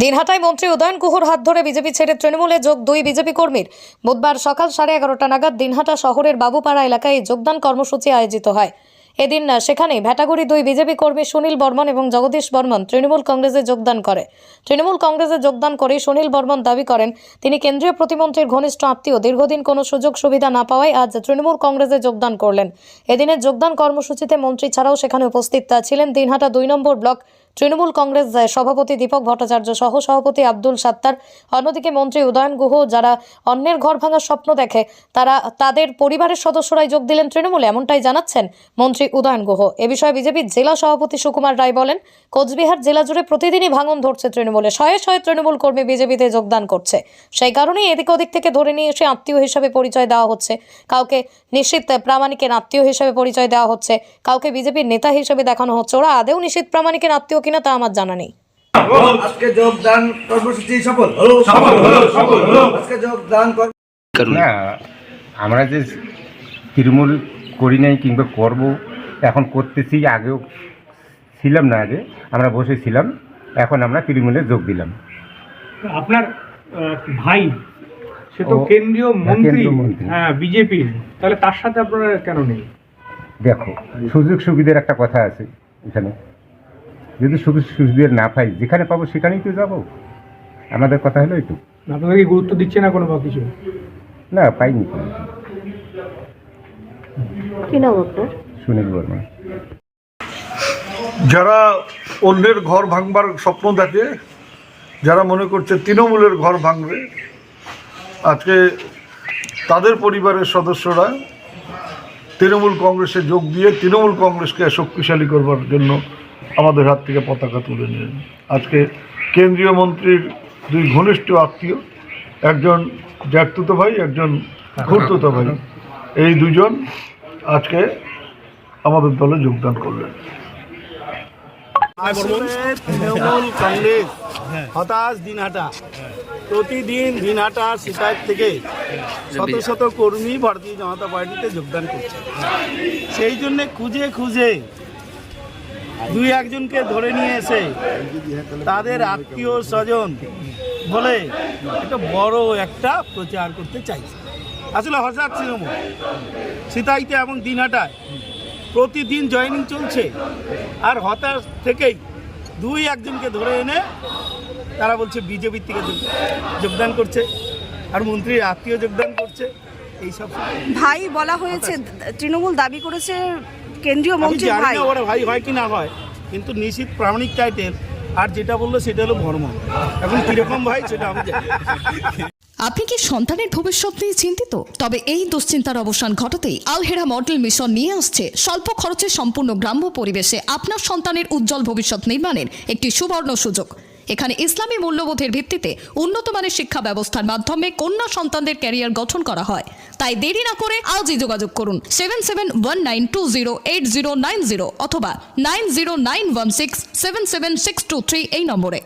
দিনহাটায় মন্ত্রী উদয়ন কুহুর হাত ধরে বিজেপি ছেড়ে তৃণমূলে যোগ দুই বিজেপি কর্মীর। বুধবার সকাল সাড়ে এগারোটা নাগাদ দিনহাটা শহরের বাবুপাড়া এলাকায় যোগদান কর্মসূচি আয়োজিত হয়। এদিন সেখানে ভেটাগুড়ি দুই বিজেপি কর্মী সুনীল বর্মন এবং জগদীশ বর্মন তৃণমূল কংগ্রেসে যোগদান করে। তৃণমূল কংগ্রেসে যোগদান করে সুনীল বর্মন দাবি করেন, তিনি কেন্দ্রীয় প্রতিমন্ত্রীর ঘনিষ্ঠ আত্মীয়। দীর্ঘদিন কোনো সুযোগ সুবিধা না পাওয়ায় আজ তৃণমূল কংগ্রেসে যোগদান করলেন। এদিনের যোগদান কর্মসূচিতে মন্ত্রী ছাড়াও সেখানে উপস্থিত ছিলেন দিনহাটা দুই নম্বর ব্লক তৃণমূল কংগ্রেস সভাপতি দীপক ভট্টাচার্য সহ সভাপতি আব্দুল সাত্তার, অন্যদিকে মন্ত্রী উদয়ন গুহ যারা অন্যের ঘর ভাঙার স্বপ্ন দেখে, তারা তাদের পরিবারের সদস্যরাই যোগ দিলেন তৃণমূলে, এমনটাই জানাচ্ছেন মন্ত্রী উদয়ন গুহ। এ বিষয়ে বিজেপির জেলা সভাপতি সুকুমার রায় বলেন, কোচবিহার জেলা জুড়ে প্রতিদিনই ভাঙন ধরছে তৃণমূলে, শয়ে শয়ে তৃণমূল কর্মী বিজেপিতে যোগদান করছে। সেই কারণেই এদিক ওদিক থেকে ধরে নিয়ে এসে আত্মীয় হিসাবে পরিচয় দেওয়া হচ্ছে। কাউকে নিশ্চিত প্রামাণিকের আত্মীয় হিসাবে পরিচয় দেওয়া হচ্ছে, কাউকে বিজেপির নেতা হিসেবে দেখানো হচ্ছে, ওরা আদেও নিশ্চিত প্রামাণিকের আত্মীয় কিনা তা আমার জানা নেই। আজকে যোগদান কর্মসূচি সফল? সফল হলো সফল হলো। আজকে যোগদান না আমরা যে তৃণমূল করি নাই কিংবা করব এখন করতেছি আগেও ছিলাম না আগে আমরা বসেছিলাম এখন আমরা তৃণমূলে যোগ দিলাম। আপনার ভাই সে তো কেন্দ্রীয় হ্যাঁ, মন্ত্রী কেন্দ্রীয় মন্ত্রী। হ্যাঁ বিজেপির তাহলে তার সাথে আপনারা কেন নেই? দেখো সুযোগ সুবিধার একটা কথা আছে এখানে। যদি সুযোগ সুবিধা না পাই যেখানে পাবো সেখানেই তো যাব। আমাদের কথা হলো একটু আপনাদের কি গুরুত্ব দিচ্ছে না কোনো কিছু? না পাইনি। কি নাম আপনার? সুনীল বর্মা। যারা অন্যের ঘর ভাঙবার স্বপ্ন দেখে যারা মনে করছে তৃণমূলের ঘর ভাঙবে আজকে তাদের পরিবারের সদস্যরা তৃণমূল কংগ্রেসে যোগ দিয়ে তৃণমূল কংগ্রেসকে শক্তিশালী করবার জন্য আমাদের হাত থেকে পতাকা তুলে নিলেন। আজকে কেন্দ্রীয় মন্ত্রীর দুই ঘনিষ্ঠ আত্মীয়, একজন জ্যাঠতুতো ভাই, একজন খুঁড়তুতো ভাই, এই দুজন আজকে আমাদের দলে যোগদান করলেন। তৃণমূল কংগ্রেস হতাশ দিনহাটা। প্রতিদিন দিনহাটা সিটার থেকে শত শত কর্মী ভারতীয় জনতা পার্টিতে যোগদান করছে। সেই জন্য খুঁজে খুঁজে দুই একজনকে ধরে নিয়ে এসে তাদের আত্মীয় স্বজন বলে একটা বড় একটা প্রচার করতে চাইছে। আসলে হঠাৎ তৃণমূল সিতাইতে এবং দিনহাটায় প্রতিদিন জয়েনিং চলছে আর হতাশ থেকেই দুই একজনকে ধরে এনে তারা বলছে বিজেপির থেকে যোগদান করছে আর মন্ত্রীর আত্মীয় যোগদান করছে। এইসব ভাই বলা হয়েছে তৃণমূল দাবি করেছে কেন্দ্রীয় মন্ত্রী ভাই। ওরা ভাই হয় কি না হয় কিন্তু নিশ্চিত প্রামাণিক টাইটেল আর যেটা বলল সেটা হলো ভর্ম এখন কীরকম ভাই সেটা আমি জানি আপনি কি সন্তানের ভবিষ্যৎ নিয়ে চিন্তিত? তবে এই দুশ্চিন্তার অবসান ঘটাতেই আলহেরা মডেল মিশন নিয়ে আসছে স্বল্প খরচে সম্পূর্ণ গ্রাম্য পরিবেশে আপনার সন্তানের উজ্জ্বল ভবিষ্যৎ নির্মাণের একটি সুবর্ণ সুযোগ। এখানে ইসলামী মূল্যবোধের ভিত্তিতে উন্নত মানের শিক্ষা ব্যবস্থার মাধ্যমে কন্যা সন্তানদের ক্যারিয়ার গঠন করা হয়। তাই দেরি না করে আজই যোগাযোগ করুন seven seven one nine two zero eight zero nine zero অথবা nine zero nine one six seven seven six two three এই নম্বরে।